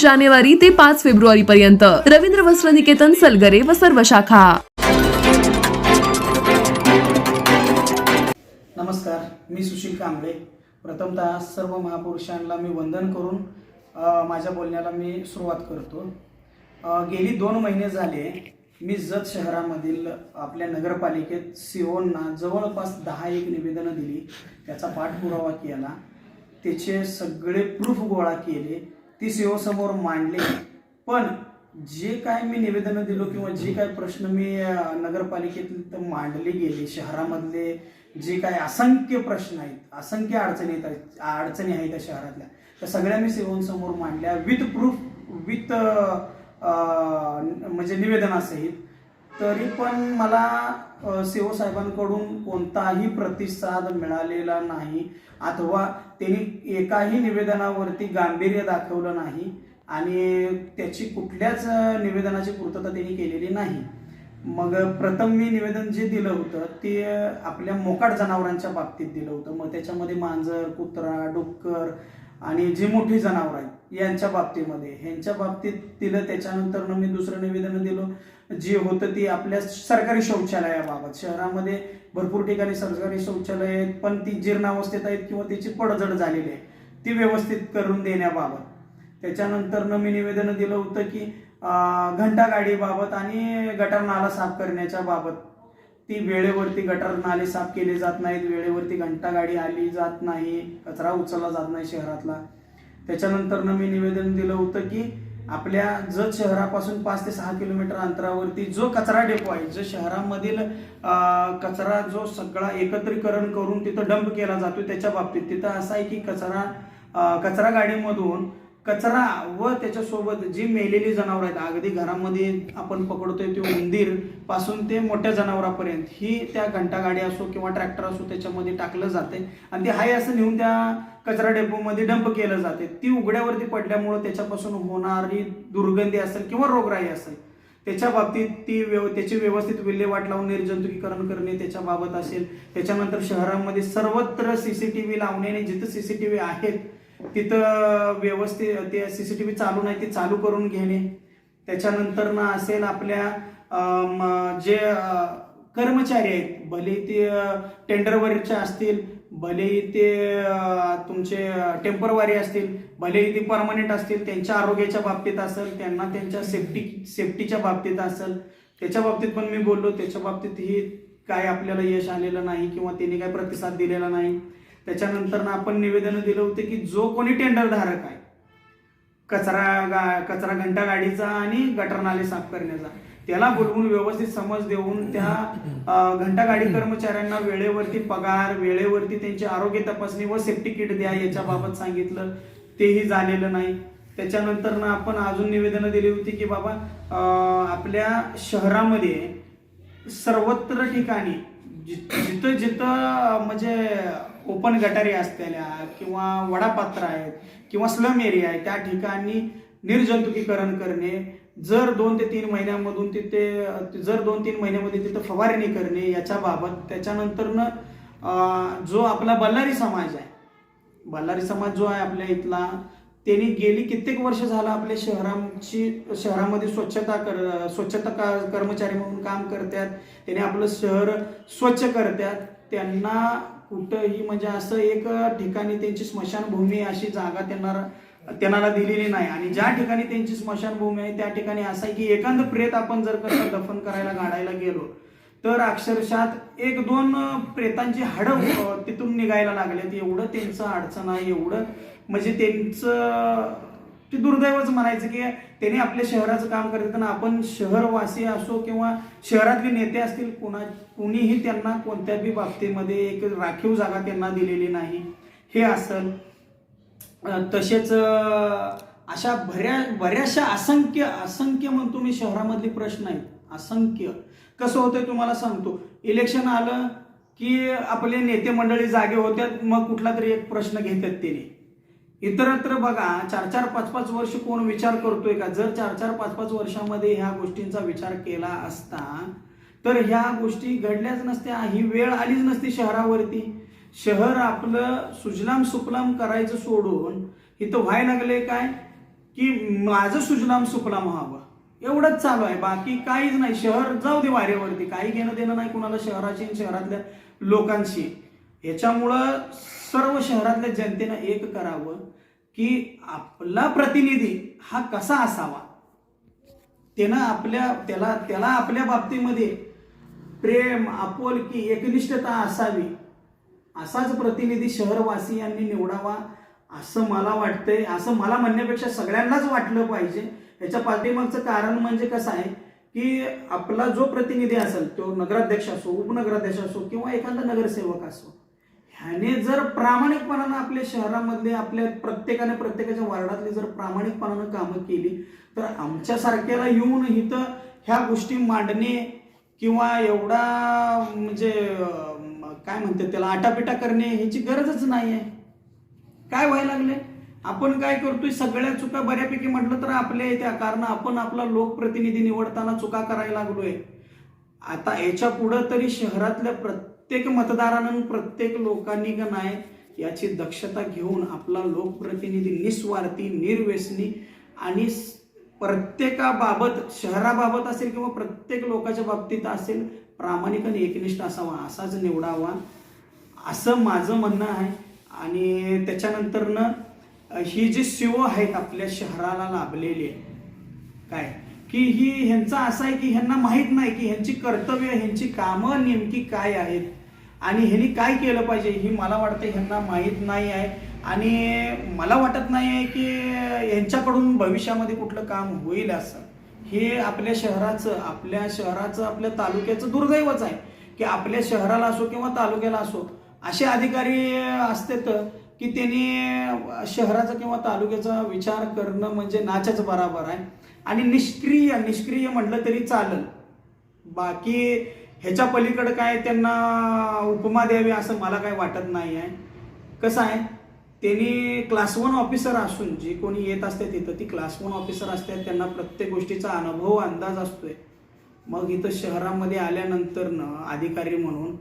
जानेवारी ते पाच फेब्रुवारी पर्यंत रवींद्र वस्त्र निकेतन सलगरे व सर्व शाखा. नमस्कार मी सुशील कांबळे. प्रथमतः सर्व महापुरुषांना मी वंदन करून माझ्या बोलण्याला मी सुरुवात करतो. गेली दोन महिने झाले मी जत शहरामधील आपल्या नगरपालिकेत सीओंना जवळपास दहा एक निवेदनं दिली. त्याचा पाठपुरावा केला. त्याचे सगळे प्रूफ गोळा केले. ती सीओ मांडली. पण जे काय मी निवेदनं दिलो किंवा जे काय प्रश्न मी नगरपालिकेत मांडले गेले शहरामधले जे काय असंख्य प्रश्न आहेत असंख्य अडचणी आहेत अडचणी आहेत त्या शहरातल्या त्या सगळ्या मी सेवांसमोर मांडल्या. विथ प्रूफ विथ म्हणजे निवेदनासहित. तरी पण मला शिवसाहेबांकडून साहेबांकडून कोणताही प्रतिसाद मिळालेला नाही. अथवा त्यांनी एकाही निवेदनावरती गांभीर्य दाखवलं नाही आणि त्याची कुठल्याच निवेदनाची पूर्तता त्यांनी केलेली नाही. मग प्रथम मी निवेदन जे दिलं होतं ते आपल्या मोकाट जनावरांच्या बाबतीत दिलं होतं. मग त्याच्यामध्ये मांजर कुत्रा डुक्कर आणि जी मोठी जनावर आहेत यांच्या बाबतीमध्ये. ह्यांच्या बाबतीत दिलं त्याच्यानंतर मी दुसरं निवेदन दिलं. जे होतं ते आपल्या सरकारी शौचालयाबाबत. शहरामध्ये भरपूर ठिकाणी सरकारी शौचालय आहेत पण ती जीर्णावस्थेत आहेत किंवा त्याची पडझड झालेली आहे ती व्यवस्थित करून देण्याबाबत. त्याच्यानंतर मी निवेदन दिलं होतं की घंटागाडीबाबत आणि गटार नाला साफ करण्याच्या बाबत. ती वेळेवरती गटार नाले साफ केले जात नाहीत वेळेवरती घंटागाडी आली जात नाही कचरा उचलला जात नाही शहरातला. त्याच्यानंतर मी निवेदन दिलं होतं की आपल्या जत शहरापासून पाच ते सहा किलोमीटर अंतरावरती जो कचरा डेपो आहे जो शहरामधील कचरा जो सगळा एकत्रीकरण करून तिथं डंप केला जातो त्याच्या बाबतीत तिथं असं आहे की कचरा कचरा गाडीमधून कचरा व त्याच्यासोबत जी मेलेली जनावर आहेत अगदी घरामध्ये आपण पकडतोय ते उंदीरपासून ते मोठ्या जनावरापर्यंत ही त्या घंटागाडी असो किंवा ट्रॅक्टर असो त्याच्यामध्ये टाकलं जाते. आणि ते हाय असं नेऊन त्या कचरा डेपोमध्ये डंप केलं जाते. ती उघड्यावरती पडल्यामुळं त्याच्यापासून होणारी दुर्गंधी असेल किंवा रोगराई असेल त्याच्या बाबतीत ती व्यव त्याची व्यवस्थित विल्हेवाट लावून निर्जंतुकीकरण करणे त्याच्या बाबत असेल. त्याच्यानंतर शहरामध्ये सर्वत्र सीसीटीव्ही लावणे आणि जिथं सीसीटीव्ही आहेत तिथं व्यवस्थित ते सी सी टी व्ही चालू नाही ते चालू करून घेणे. त्याच्यानंतर ना असेल आपल्या जे कर्मचारी आहेत भले ते टेंडरवरचे असतील भलेही ते तुमचे टेम्परवारी असतील भलेही ते परमनंट असतील त्यांच्या आरोग्याच्या बाबतीत असेल त्यांना त्यांच्या सेफ्टी सेफ्टीच्या बाबतीत असेल त्याच्या बाबतीत पण मी बोललो त्याच्या बाबतीत ही काय आपल्याला यश आलेलं नाही किंवा त्यांनी काय प्रतिसाद दिलेला नाही. त्याच्यानंतर ना आपण निवेदन दिलं होतं की जो कोणी टेंडरधारक आहे कचरा गा कचरा घंटा गाडीचा आणि गटर नाले साफ करण्याचा त्याला बोलवून व्यवस्थित समज देऊन त्या घंटागाडी घंटा गाडी कर्मचाऱ्यांना वेळेवरती पगार वेळेवरती त्यांची आरोग्य तपासणी व सेफ्टी किट द्या याच्याबाबत सांगितलं तेही झालेलं नाही. त्याच्यानंतर ना आपण अजून निवेदनं दिली होती की बाबा आपल्या शहरामध्ये सर्वत्र ठिकाणी जिथं जिथं म्हणजे ओपन गटारी असलेल्या किंवा वडापात्र आहेत किंवा स्लम एरिया आहे त्या ठिकाणी निर्जंतुकीकरण करणे जर दोन ते तीन महिन्यामधून तिथे जर दोन तीन महिन्यामध्ये तिथं फवारणी करणे याच्या बाबत त्याच्यानंतरनं जो आपला बल्लारी समाज आहे बल्लारी समाज जो आहे आपल्या इथला त्यांनी गेली कित्येक वर्ष झालं आपल्या शहराची शहरामध्ये स्वच्छता कर स्वच्छता कर्मचारी म्हणून काम करतात. त्याने आपलं शहर स्वच्छ करतात. त्यांना कुठंही म्हणजे असं एक ठिकाणी त्यांची स्मशानभूमी अशी जागा त्यांना त्यांना दिलेली नाही. आणि ज्या ठिकाणी त्यांची स्मशानभूमी आहे त्या ठिकाणी असं आहे की एखादं प्रेत आपण जर कसं दफन करायला गाडायला गेलो तर अक्षरशः एक दोन प्रेतांची हाडं तिथून निघायला लागलेत. एवढं त्यांचं अडचण आहे एवढं. म्हणजे त्यांचं ते दुर्दैवच म्हणायचं की त्यांनी आपल्या शहराचं काम करत असताना आपण शहरवासी असो किंवा शहरातले नेते असतील कुणा कुणीही त्यांना कोणत्याही बाबतीमध्ये एक राखीव जागा त्यांना दिलेली नाही. हे असल. तसेच अशा बऱ्या बऱ्याचशा असंख्य असंख्य म्हणतो मी शहरामधले प्रश्न आहेत. असंख्य. कसं होतंय तुम्हाला सांगतो. इलेक्शन आलं की आपले नेते मंडळी जागे होत्यात मग कुठला तरी एक प्रश्न घेतात त्याने. इतरत्र बघा चार चार पाच पाच वर्ष कोण विचार करतोय का? जर चार चार पाच पाच वर्षामध्ये ह्या गोष्टींचा विचार केला असता तर ह्या गोष्टी घडल्याच नसत्या. ही वेळ आलीच नसती शहरावरती. शहर आपलं सुजलाम सुफलाम करायचं सोडून इथं व्हायला लागले काय? की माझं सुजलाम सुफलाम व्हावं. एवढंच चालू आहे. बाकी काहीच नाही. शहर जाऊ दे वाऱ्यावरती. काही घेणं देणं नाही कुणाला शहराची आणि शहरातल्या लोकांशी. याच्यामुळं सर्व शहरातल्या जनतेनं एक करावं की आपला प्रतिनिधी हा कसा असावा? त्यानं आपल्या त्याला त्याला आपल्या बाबतीमध्ये प्रेम आपुलकी एकनिष्ठता असावी. असाच प्रतिनिधी शहरवासियांनी निवडावा असं मला वाटतंय. असं मला म्हणण्यापेक्षा सगळ्यांनाच वाटलं पाहिजे. याच्या पाठीमागचं कारण म्हणजे कसं आहे की आपला जो प्रतिनिधी असेल तो नगराध्यक्ष असो उपनगराध्यक्ष असो किंवा एखादा नगरसेवक असो ह्याने जर प्रामाणिकपणानं आपल्या शहरामधले आपल्या प्रत्येकाने प्रत्येकाच्या वार्डातली जर प्रामाणिकपणानं कामं केली तर आमच्यासारख्याला येऊन इथं ह्या गोष्टी मांडणे किंवा एवढा म्हणजे काय म्हणतात त्याला आटापिटा करणे ह्याची गरजच नाही आहे काय व्हायला लागले आपण काय करतोय सगळ्या चुका बऱ्यापैकी म्हटलं तर आपल्या येत्या कारण आपण आपला लोकप्रतिनिधी निवडताना चुका करायला लागलोय. आता याच्या पुढं तरी शहरातल्या प्रत्येक मतदारानं प्रत्येक लोकांनी का नाही याची दक्षता घेऊन आपला लोकप्रतिनिधी निस्वार्थी निर्व्यसनी आणि प्रत्येकाबाबत शहराबाबत असेल किंवा प्रत्येक लोकांच्या बाबतीत असेल प्रामाणिक आणि एकनिष्ठ असावा असाच निवडावा असं माझं म्हणणं आहे. आणि त्याच्यानंतरनं ही जी शिव आहेत आपल्या शहराला लाभलेली काय? की ही ह्यांचा असं आहे की ह्यांना माहीत नाही की ह्यांची कर्तव्य ह्यांची कामं नेमकी काय आहेत. आणि ह्यांनी काय केलं पाहिजे ही मला वाटतं ह्यांना माहीत नाही आहे. आणि मला वाटत नाही आहे की यांच्याकडून भविष्यामध्ये कुठलं काम होईल असं. हे आपल्या शहराचं आपल्या शहराचं आपल्या तालुक्याचं दुर्दैवच आहे. की आपल्या शहराला असो किंवा तालुक्याला असो असे अधिकारी असतात की त्यांनी शहराचा किंवा तालुक्याचा विचार करणं म्हणजे नाचाच बराबर आहे. आणि निष्क्रिय निष्क्रिय म्हटलं तरी चालेल. बाकी ह्याच्या पलीकडं काय त्यांना उपमा द्यावी असं मला काय वाटत नाही आहे. कसं आहे? त्यांनी क्लास वन ऑफिसर असून जी कोणी येत असते तिथं ती क्लास वन ऑफिसर असतात त्यांना प्रत्येक गोष्टीचा अनुभव अंदाज असतोय. मग इथं शहरामध्ये आल्यानंतर अधिकारी म्हणून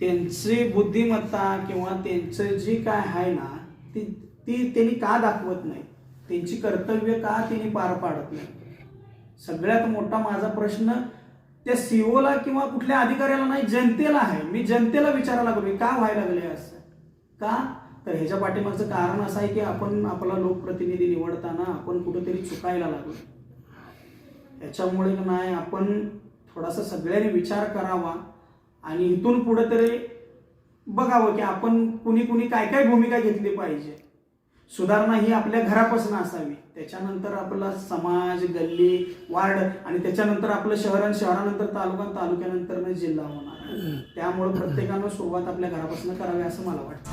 त्यांची बुद्धिमत्ता किंवा त्यांचं जी काय आहे ना ती ती त्यांनी का दाखवत नाही? त्यांची कर्तव्य का त्यांनी पार पाडत नाही? सगळ्यात मोठा माझा प्रश्न त्या सीओला किंवा कुठल्या अधिकाऱ्याला नाही जनतेला आहे. मी जनतेला विचारायला लागलो का व्हायला लागले असं? का? तर ह्याच्या पाठीमागचं कारण असं आहे की आपण आपला लोकप्रतिनिधी निवडताना आपण कुठेतरी चुकायला लागलो. याच्यामुळे नाही आपण थोडासा सगळ्यांनी विचार करावा. आणि इथून पुढे तरी बघावं की आपण कुणी कुणी काय काय भूमिका घेतली पाहिजे. सुधारणा ही आपल्या घरापासून असावी. त्याच्यानंतर आपला समाज गल्ली वार्ड आणि त्याच्यानंतर आपलं शहर आणि शहरानंतर तालुका तालुक्यानंतर म्हणजे जिल्हा होणार. त्यामुळे प्रत्येकानं सुरुवात आपल्या घरापासून करावी असं मला वाटतं.